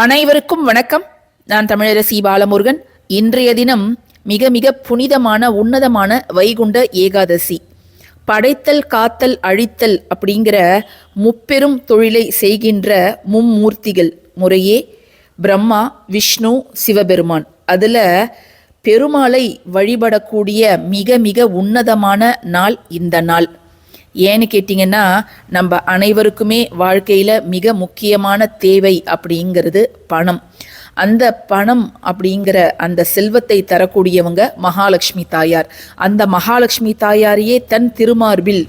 அனைவருக்கும் வணக்கம். நான் தமிழரசி பாலமுருகன். இன்றைய தினம் மிக மிக புனிதமான உன்னதமான வைகுண்ட ஏகாதசி. படைத்தல் காத்தல் அழித்தல் அப்படிங்கிற முப்பெரும் தொழிலை செய்கின்ற மும்மூர்த்திகள் முறையே பிரம்மா விஷ்ணு சிவபெருமான். அதில் பெருமாளை வழிபடக்கூடிய மிக மிக உன்னதமான நாள் இந்த நாள். ஏன்னு கேட்டிங்கன்னா நம்ம அனைவருக்குமே வாழ்க்கையில் மிக முக்கியமான தேவை அப்படிங்கிறது பணம். அந்த பணம் அப்படிங்கிற அந்த செல்வத்தை தரக்கூடியவங்க மகாலட்சுமி தாயார். அந்த மகாலட்சுமி தாயாரையே தன் திருமார்பில்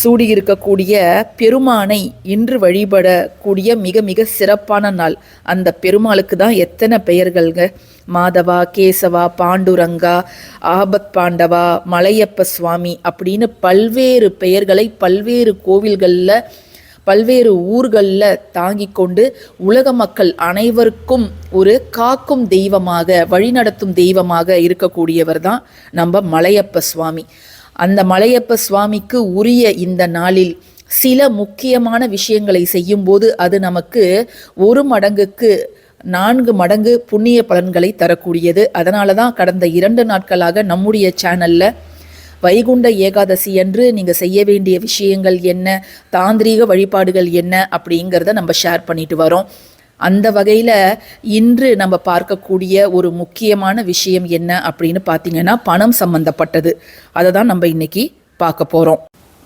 சூடியிருக்கக்கூடிய பெருமானை இன்று வழிபடக்கூடிய மிக மிக சிறப்பான நாள். அந்த பெருமாளுக்கு தான் எத்தனை பெயர்கள்ங்க? மாதவா கேசவா பாண்டுரங்கா ஆபத் பாண்டவா மலையப்ப சுவாமி அப்படின்னு பல்வேறு பெயர்களை பல்வேறு கோவில்களில் பல்வேறு ஊர்களில் தாங்கி கொண்டு உலக மக்கள் அனைவருக்கும் ஒரு காக்கும் தெய்வமாக வழிநடத்தும் தெய்வமாக இருக்கக்கூடியவர் தான் நம்ம மலையப்ப சுவாமி. அந்த மலையப்ப சுவாமிக்கு உரிய இந்த நாளில் சில முக்கியமான விஷயங்களை செய்யும்போது அது நமக்கு ஒரு மடங்குக்கு நான்கு மடங்கு புண்ணிய பலன்களை தரக்கூடியது. அதனால தான் கடந்த இரண்டு நாட்களாக நம்முடைய சேனலில் வைகுண்ட ஏகாதசி அன்று நீங்கள் செய்ய வேண்டிய விஷயங்கள் என்ன தாந்திரீக வழிபாடுகள் என்ன அப்படிங்கிறத நம்ம ஷேர் பண்ணிட்டு வரோம். அந்த வகையில் இன்று நம்ம பார்க்கக்கூடிய ஒரு முக்கியமான விஷயம் என்ன அப்படின்னு பார்த்தீங்கன்னா பணம் சம்பந்தப்பட்டது. அதை தான் நம்ம இன்னைக்கு பார்க்க போகிறோம்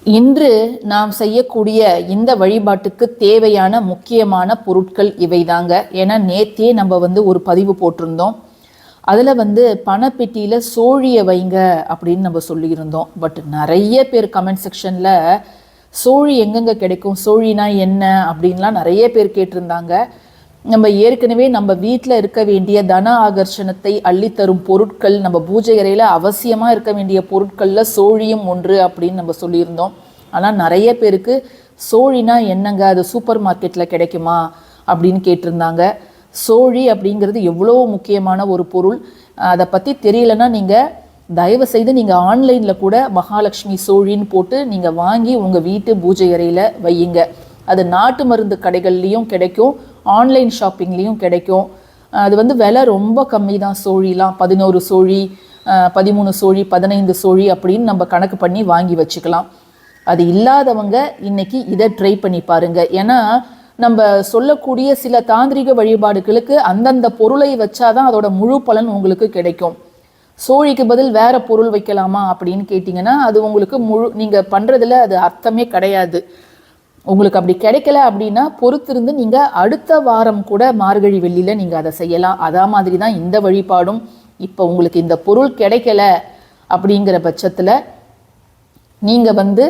இன்று நாம் செய்யக்கூடிய இந்த வழிபாட்டுக்கு தேவையான முக்கியமான பொருட்கள் இவை தாங்க ஏன்னா நேத்தே நம்ம வந்து ஒரு பதிவு போட்டிருந்தோம். அதில் வந்து பணப்பெட்டியில் சோழியை வைங்க அப்படின்னு நம்ம சொல்லியிருந்தோம். பட் நிறைய பேர் கமெண்ட் செக்ஷனில் சோழி எங்கெங்கே கிடைக்கும்? சோழினா என்ன? அப்படின்லாம் நிறைய பேர் கேட்டிருந்தாங்க. நம்ம ஏற்கனவே நம்ம வீட்டில் இருக்க வேண்டிய தன ஆகர்ஷணத்தை அள்ளித்தரும் பொருட்கள் நம்ம பூஜை அறையில் அவசியமாக இருக்க வேண்டிய பொருட்களில் சோழியும் ஒன்று அப்படின்னு நம்ம சொல்லியிருந்தோம். ஆனால் நிறைய பேருக்கு சோழினா என்னங்க? அது சூப்பர் மார்க்கெட்டில் கிடைக்குமா? அப்படின்னு கேட்டிருந்தாங்க. சோழி அப்படிங்கிறது எவ்வளோ முக்கியமான ஒரு பொருள். அதை பற்றி தெரியலன்னா நீங்கள் தயவு செய்து நீங்கள் ஆன்லைனில் கூட மகாலட்சுமி சோழின்னு போட்டு நீங்கள் வாங்கி உங்கள் வீட்டு பூஜை அறையில் வையுங்க. அது நாட்டு மருந்து கடைகள்லேயும் கிடைக்கும். ஆன்லைன் ஷாப்பிங்லேயும் கிடைக்கும். அது வந்து விலை ரொம்ப கம்மி தான் சோழிலாம். பதினோரு சோழி பதிமூணு சோழி பதினைந்து சோழி அப்படின்னு நம்ம கணக்கு பண்ணி வாங்கி வச்சுக்கலாம். அது இல்லாதவங்க இன்னைக்கு இதை ட்ரை பண்ணி பாருங்க. ஏன்னா நம்ம சொல்லக்கூடிய சில தாந்திரிக வழிபாடுகளுக்கு அந்தந்த பொருளை வச்சாதான் அதோட முழு பலன் உங்களுக்கு கிடைக்கும். சோழிக்கு பதில் வேற பொருள் வைக்கலாமா அப்படின்னு கேட்டிங்கன்னா அது உங்களுக்கு முழு நீங்கள் பண்ணுறதுல அது அர்த்தமே கிடையாது. உங்களுக்கு அப்படி கிடைக்கல அப்படின்னா பொறுத்திருந்து நீங்கள் அடுத்த வாரம் கூட மார்கழி வெள்ளியில் நீங்கள் அதை செய்யலாம். அதா மாதிரி தான் இந்த வழிபாடும். இப்போ உங்களுக்கு இந்த பொருள் கிடைக்கல அப்படிங்கிற பட்சத்தில் நீங்கள் வந்து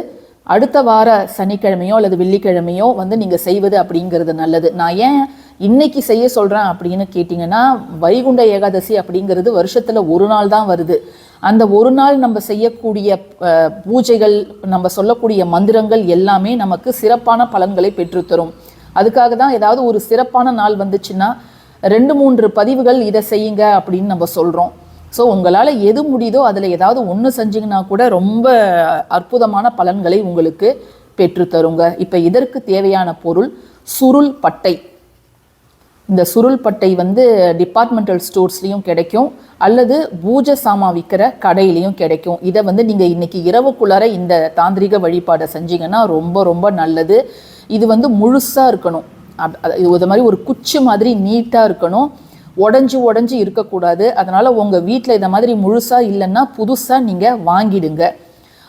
அடுத்த வார சனிக்கிழமையோ அல்லது வெள்ளிக்கிழமையோ வந்து நீங்கள் செய்வது அப்படிங்கிறது நல்லது. நான் ஏன் இன்னைக்கு செய்ய சொல்கிறேன் அப்படின்னு கேட்டிங்கன்னா வைகுண்ட ஏகாதசி அப்படிங்கிறது வருஷத்தில் ஒரு நாள் தான் வருது. அந்த ஒரு நாள் நம்ம செய்யக்கூடிய பூஜைகள் நம்ம சொல்லக்கூடிய மந்திரங்கள் எல்லாமே நமக்கு சிறப்பான பலன்களை பெற்றுத்தரும். அதுக்காக தான் ஏதாவது ஒரு சிறப்பான நாள் வந்துச்சுன்னா ரெண்டு மூன்று பதிவுகள் இதை செய்யுங்க அப்படின்னு நம்ம சொல்கிறோம் ஸோ உங்களால் எது முடியுதோ அதில் ஏதாவது ஒன்று செஞ்சிங்கன்னா கூட ரொம்ப அற்புதமான பலன்களை உங்களுக்கு பெற்றுத்தருங்க. இப்போ இதற்கு தேவையான பொருள் சுருள் பட்டை. இந்த சுருள் பட்டை வந்து டிபார்ட்மெண்டல் ஸ்டோர்ஸ்லேயும் கிடைக்கும் அல்லது பூஜை சாமான் விற்கிற கடையிலையும் கிடைக்கும். இதை வந்து நீங்கள் இன்னைக்கு இரவுக்குள்ளார இந்த தாந்திரிக வழிபாடை செஞ்சீங்கன்னா ரொம்ப ரொம்ப நல்லது. இது வந்து முழுசாக இருக்கணும். அப்- இது மாதிரி ஒரு குச்சி மாதிரி நீட்டாக இருக்கணும். உடஞ்சி உடஞ்சி இருக்கக்கூடாது. அதனால் உங்கள் வீட்டில் இதை மாதிரி முழுசாக இல்லைன்னா புதுசாக நீங்கள் வாங்கிடுங்க.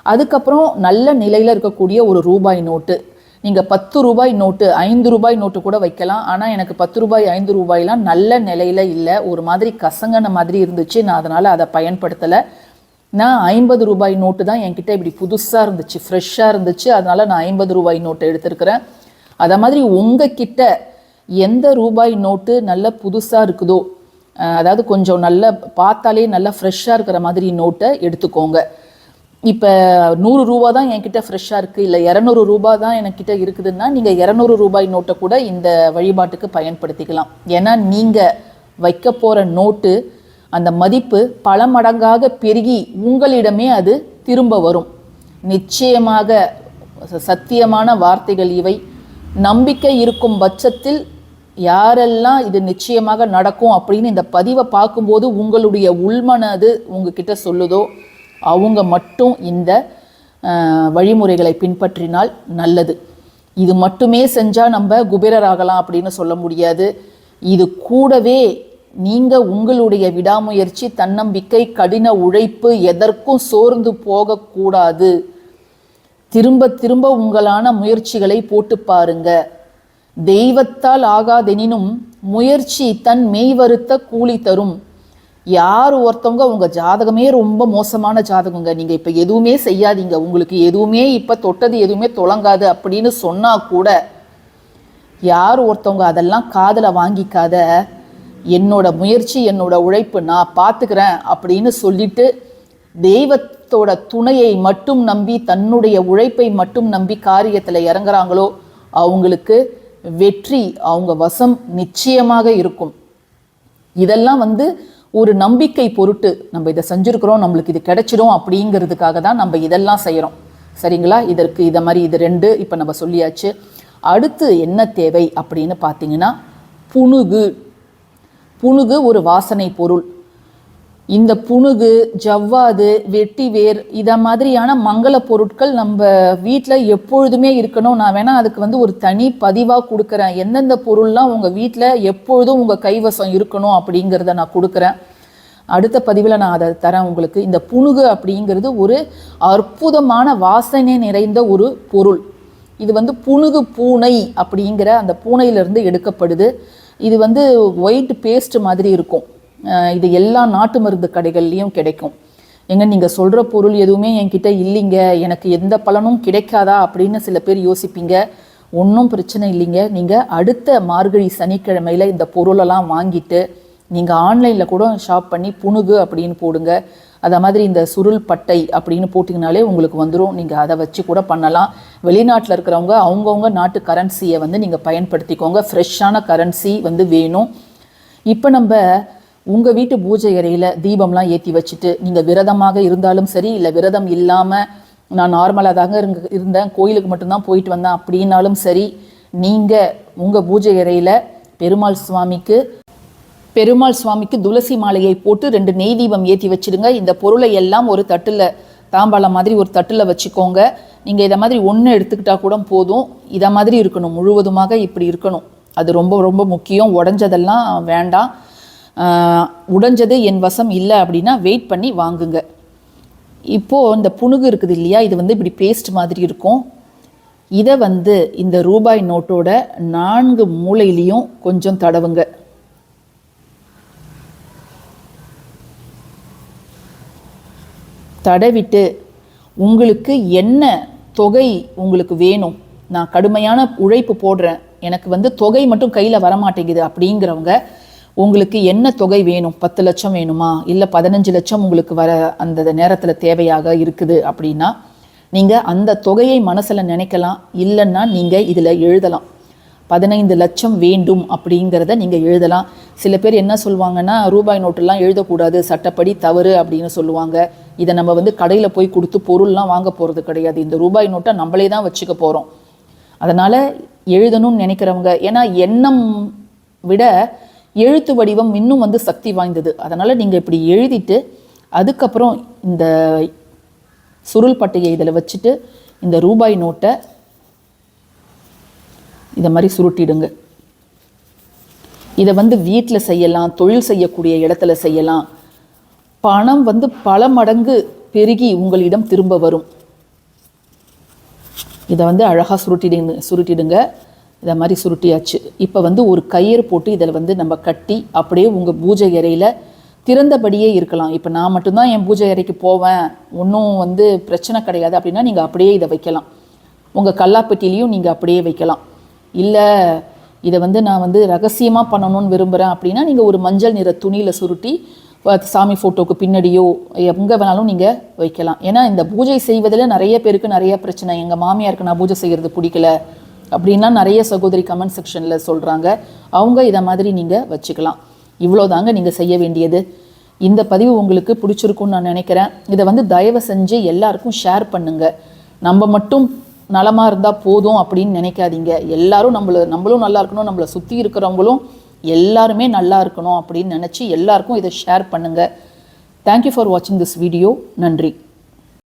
அதுக்கப்புறம் நல்ல நிலையில் இருக்கக்கூடிய ஒரு ரூபாய் நோட்டு. நீங்கள் பத்து ரூபாய் நோட்டு ஐந்து ரூபாய் நோட்டு கூட வைக்கலாம். ஆனால் எனக்கு பத்து ரூபாய் ஐந்து ரூபாய்லாம் நல்ல நிலையில் இல்லை. ஒரு மாதிரி கசங்கன மாதிரி இருந்துச்சு. நான் அதனால் அதை பயன்படுத்தலை. நான் ஐம்பது ரூபாய் நோட்டு தான் என்கிட்ட இப்படி புதுசாக இருந்துச்சு ஃப்ரெஷ்ஷாக இருந்துச்சு. அதனால் நான் ஐம்பது ரூபாய் நோட்டு எடுத்திருக்கிறேன். அதை மாதிரி உங்ககிட்ட எந்த ரூபாய் நோட்டு நல்ல புதுசாக இருக்குதோ அதாவது கொஞ்சம் நல்ல பார்த்தாலே நல்லா ஃப்ரெஷ்ஷாக இருக்கிற மாதிரி நோட்டை எடுத்துக்கோங்க. இப்போ நூறு ரூபா தான் என்கிட்ட ஃப்ரெஷ்ஷாக இருக்குது இல்லை இரநூறு ரூபா தான் என்கிட்ட இருக்குதுன்னா நீங்கள் இரநூறு ரூபாய் நோட்டை கூட இந்த வழிபாட்டுக்கு பயன்படுத்திக்கலாம். ஏன்னா நீங்கள் வைக்க போகிற நோட்டு அந்த மதிப்பு பல மடங்காக பெருகி உங்களிடமே அது திரும்ப வரும். நிச்சயமாக சத்தியமான வார்த்தைகள் இவை. நம்பிக்கை இருக்கும் பட்சத்தில் யாரெல்லாம் இது நிச்சயமாக நடக்கும் அப்படின்னு இந்த பதிவை பார்க்கும்போது உங்களுடைய உள்மனது உங்ககிட்ட சொல்லுதோ அவங்க மட்டும் இந்த வழிமுறைகளை பின்பற்றினால் நல்லது. இது மட்டுமே செஞ்சால் நம்ம குபேரராகலாம் அப்படின்னு சொல்ல முடியாது. இது கூடவே நீங்கள் உங்களுடைய விடாமுயற்சி தன்னம்பிக்கை கடின உழைப்பு எதற்கும் சோர்ந்து போகக்கூடாது திரும்ப திரும்ப உங்களான முயற்சிகளை போட்டு பாருங்க. தெய்வத்தால் ஆகாதெனினும் முயற்சி தன் மெய்வருத்த கூலி தரும். யார் ஒருத்தவங்க உங்கள் ஜாதகமே ரொம்ப மோசமான ஜாதகங்க. நீங்கள் இப்போ எதுவுமே செய்யாதீங்க. உங்களுக்கு எதுவுமே இப்போ தொட்டது எதுவுமே தொடங்காது அப்படின்னு சொன்னால் கூட யார் ஒருத்தவங்க அதெல்லாம் காதில் வாங்கிக்காத என்னோட முயற்சி என்னோட உழைப்பு நான் பார்த்துக்கிறேன் அப்படின்னு சொல்லிட்டு தெய்வத்தோட துணையை மட்டும் நம்பி தன்னுடைய உழைப்பை மட்டும் நம்பி காரியத்தில் இறங்குறாங்களோ அவங்களுக்கு வெற்றி அவங்க வசம் நிச்சயமாக இருக்கும். இதெல்லாம் வந்து ஒரு நம்பிக்கை பொருட்டு நம்ம இதை செஞ்சுருக்கிறோம் நம்மளுக்கு இது கிடைச்சிடும் அப்படிங்கிறதுக்காக தான் நம்ம இதெல்லாம் செய்கிறோம் சரிங்களா? இதற்கு இதை மாதிரி இது ரெண்டு இப்போ நம்ம சொல்லியாச்சு. அடுத்து என்ன தேவை அப்படின்னு பார்த்தீங்கன்னா புணுகு. புணுகு ஒரு வாசனை பொருள். இந்த புணுகு ஜவ்வாது வெட்டிவேர் இத மாதிரியான மங்கள பொருட்கள் நம்ம வீட்டில் எப்பொழுதுமே இருக்கணும். நான் வேணா அதுக்கு வந்து ஒரு தனி பதிவாக கொடுக்குறேன். எந்தெந்த பொருள்லாம் உங்கள் வீட்டில் எப்பொழுதும் உங்கள் கைவசம் இருக்கணும் அப்படிங்கிறத நான் கொடுக்குறேன். அடுத்த பதிவில் நான் அதை தரேன் உங்களுக்கு. இந்த புணுகு அப்படிங்கிறது ஒரு அற்புதமான வாசனை நிறைந்த ஒரு பொருள். இது வந்து புணுகு பூனை அப்படிங்கிற அந்த பூனையிலிருந்து எடுக்கப்படுது. இது வந்து ஒயிட் பேஸ்ட் மாதிரி இருக்கும். இது எல்லா நாட்டு மருந்து கடைகள்லையும் கிடைக்கும். எங்க நீங்கள் சொல்கிற பொருள் எதுவுமே என்கிட்ட இல்லைங்க. எனக்கு எந்த பலனும் கிடைக்காதா அப்படின்னு சில பேர் யோசிப்பீங்க. ஒன்றும் பிரச்சனை இல்லைங்க. நீங்கள் அடுத்த மார்கழி சனிக்கிழமையில் இந்த பொருளெல்லாம் வாங்கிட்டு நீங்கள் ஆன்லைனில் கூட ஷாப் பண்ணி புணுகு அப்படின்னு போடுங்க. அதை மாதிரி இந்த சுருள் பட்டை அப்படின்னு போட்டிங்கனாலே உங்களுக்கு வந்துடும் நீங்கள் அதை வச்சு கூட பண்ணலாம். வெளிநாட்டில் இருக்கிறவங்க அவங்கவுங்க நாட்டு கரன்சியை வந்து நீங்கள் பயன்படுத்திக்கோங்க. ஃப்ரெஷ்ஷான கரன்சி வந்து வேணும். இப்போ நம்ம உங்கள் வீட்டு பூஜை அறையில் தீபம்லாம் ஏற்றி வச்சுட்டு நீங்கள் விரதமாக இருந்தாலும் சரி இல்லை விரதம் இல்லாமல் நான் நார்மலாக தாங்க இருந்தேன் கோயிலுக்கு மட்டும்தான் போயிட்டு வந்தேன் அப்படின்னாலும் சரி நீங்கள் உங்கள் பூஜை அறையில் பெருமாள் சுவாமிக்கு பெருமாள் சுவாமிக்கு துளசி மாலையை போட்டு ரெண்டு நெய் தீபம் ஏற்றி வச்சுடுங்க. இந்த பொருளை எல்லாம் ஒரு தட்டில் தாம்பாளம் மாதிரி ஒரு தட்டில் வச்சுக்கோங்க. நீங்கள் இதை மாதிரி ஒன்று எடுத்துக்கிட்டால் கூட போதும். இதை மாதிரி இருக்கணும் முழுவதுமாக இப்படி இருக்கணும். அது ரொம்ப ரொம்ப முக்கியம். உடஞ்சதெல்லாம் வேண்டாம். உடைஞ்சது என் வசம் இல்லை அப்படின்னா வெயிட் பண்ணி வாங்குங்க. இப்போது இந்த புணுகு இருக்குது இல்லையா இது வந்து இப்படி பேஸ்ட் மாதிரி இருக்கும். இதை வந்து இந்த ரூபாய் நோட்டோட நான்கு மூலையிலையும் கொஞ்சம் தடவுங்க. தடவிட்டு உங்களுக்கு என்ன தொகை உங்களுக்கு வேணும்? நான் கடுமையான உழைப்பு போடுறேன். எனக்கு வந்து தொகை மட்டும் கையில் வரமாட்டேங்குது அப்படிங்கிறவங்க உங்களுக்கு என்ன தொகை வேணும்? பத்து லட்சம் வேணுமா? இல்லை பதினஞ்சு லட்சம் உங்களுக்கு வர அந்த நேரத்தில் தேவையாக இருக்குது அப்படின்னா நீங்கள் அந்த தொகையை மனசில் நினைக்கலாம். இல்லைன்னா நீங்கள் இதில் எழுதலாம். பதினைந்து லட்சம் வேண்டும் அப்படிங்கிறத நீங்கள் எழுதலாம். சில பேர் என்ன சொல்லுவாங்கன்னா ரூபாய் நோட்டெல்லாம் எழுதக்கூடாது சட்டப்படி தவறு அப்படின்னு சொல்லுவாங்க. இதை நம்ம வந்து கடையில் போய் கொடுத்து பொருள்லாம் வாங்க போகிறது கிடையாது. இந்த ரூபாய் நோட்டை நம்மளே தான் வச்சுக்க போகிறோம் அதனால் எழுதணும்னு நினைக்கிறவங்க ஏன்னா எண்ணம் விட எழுத்து வடிவம் இன்னும் வந்து சக்தி வாய்ந்தது. அதனால் நீங்கள் இப்படி எழுதிட்டு அதுக்கப்புறம் இந்த சுருள் பட்டையை இதில் வச்சுட்டு இந்த ரூபாய் நோட்டை இதை மாதிரி சுருட்டிடுங்க. இதை வந்து வீட்டில் செய்யலாம் தொழில் செய்யக்கூடிய இடத்துல செய்யலாம். பணம் வந்து பல மடங்கு பெருகி உங்களிடம் திரும்ப வரும். இதை வந்து அழகாக சுருட்டிடுங்க சுருட்டிடுங்க. இதை மாதிரி சுருட்டியாச்சு. இப்போ வந்து ஒரு கயிறு போட்டு இதில் வந்து நம்ம கட்டி அப்படியே உங்கள் பூஜை அறையில் திறந்தபடியே இருக்கலாம். இப்போ நான் மட்டும்தான் என் பூஜை அறைக்கு போவேன். ஒன்றும் வந்து பிரச்சனை கிடையாது அப்படின்னா நீங்கள் அப்படியே இதை வைக்கலாம். உங்கள் கல்லாப்பெட்டிலையும் நீங்கள் அப்படியே வைக்கலாம். இல்லை இதை வந்து நான் வந்து ரகசியமாக பண்ணணும்னு விரும்புகிறேன் அப்படின்னா நீங்கள் ஒரு மஞ்சள் நிற துணியில் சுருட்டி சாமி ஃபோட்டோக்கு பின்னாடியோ எங்கே வேணாலும் நீங்கள் வைக்கலாம். ஏன்னா இந்த பூஜை செய்வதில் நிறைய பேருக்கு நிறைய பிரச்சனை. எங்கள் மாமியாருக்கு நான் பூஜை செய்கிறது பிடிக்கல. அப்படின்னா நிறைய சகோதரி கமெண்ட் செக்ஷனில் சொல்கிறாங்க அவங்க இதை மாதிரி நீங்கள் வச்சுக்கலாம். இவ்வளோதாங்க நீங்கள் செய்ய வேண்டியது. இந்த பதிவு உங்களுக்கு பிடிச்சிருக்கும்னு நான் நினைக்கிறேன். இதை வந்து தயவு செஞ்சு எல்லாருக்கும் ஷேர் பண்ணுங்கள் நம்ம மட்டும் நலமாக இருந்தால் போதும் அப்படின்னு நினைக்காதீங்க. எல்லாரும் நம்மள நம்மளும் நல்லா இருக்கணும் நம்மளை சுற்றி இருக்கிறவங்களும் எல்லாருமே நல்லா இருக்கணும் அப்படின்னு நினச்சி எல்லாருக்கும் இதை ஷேர் பண்ணுங்கள் தேங்க்யூ ஃபார் வாட்சிங் திஸ் வீடியோ நன்றி.